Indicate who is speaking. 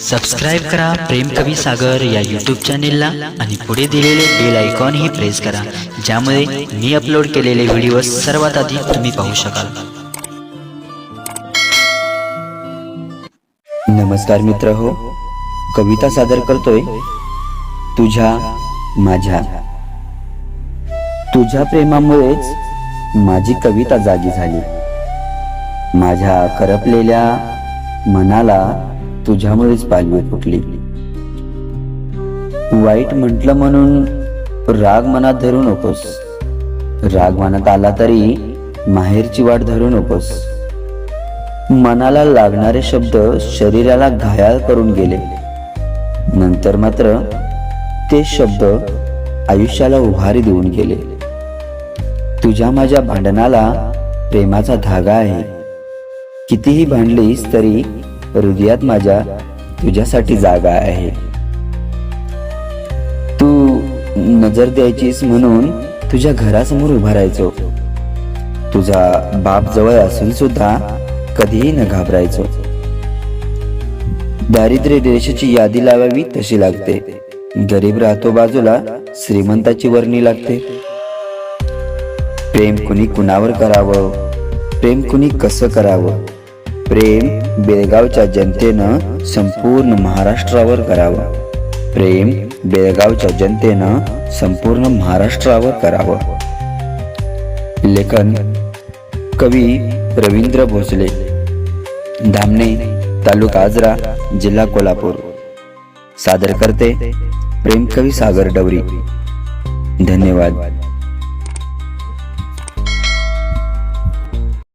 Speaker 1: Subscribe करा प्रेम कवी सागर या यूट्यूब चॅनेलला आणि पुढे दिलेले बेल आयकॉनही प्रेस करा ज्यामुळे मी अपलोड केलेले व्हिडिओ सर्वात आधी तुम्ही पाहू शकाल.
Speaker 2: नमस्कार मित्र हो कविता सादर करतोय तुझ्या माझ्या. तुझ्या प्रेमामुळेच माझी कविता जागी झाली. माझ्या करपलेल्या मनाला तुझ्यामुळेच पालवी फुटली. वाईट म्हटलं म्हणून राग मनात धरू नकोस. राग मनात आला तरी माहेरची वाट धरू नकोस. मनाला लागणारे शब्द शरीराला घायाळ करून गेले. नंतर मात्र ते शब्द आयुष्याला उभारी देऊन गेले. तुझ्या माझ्या भांडणाला प्रेमाचा धागा आहे. कितीही भांडलीस तरी हृदयात माझ्या तुझ्यासाठी जागा आहे. तू नजर द्यायचीस म्हणून तुझ्या घरासमोर उभा राहायचो. तुझा बाप जवळ असून सुद्धा कधीही न घाबरायचो. दारिद्र्य रेषेची यादी लावावी तशी लागते. गरीब राहतो बाजूला श्रीमंताची वर्णी लागते. प्रेम कुणी कुणावर करावं? प्रेम कुणी कसं करावं? प्रेम बेळगावच्या जनतेनं संपूर्ण महाराष्ट्रावर करावं. प्रेम बेळगावच्या जनतेनं संपूर्ण महाराष्ट्रावर करावं. लेखन कवी रवींद्र भोसले. धामणे तालुका आजरा जिल्हा कोल्हापूर. सादर करते प्रेमकवी सागर डवरी. धन्यवाद.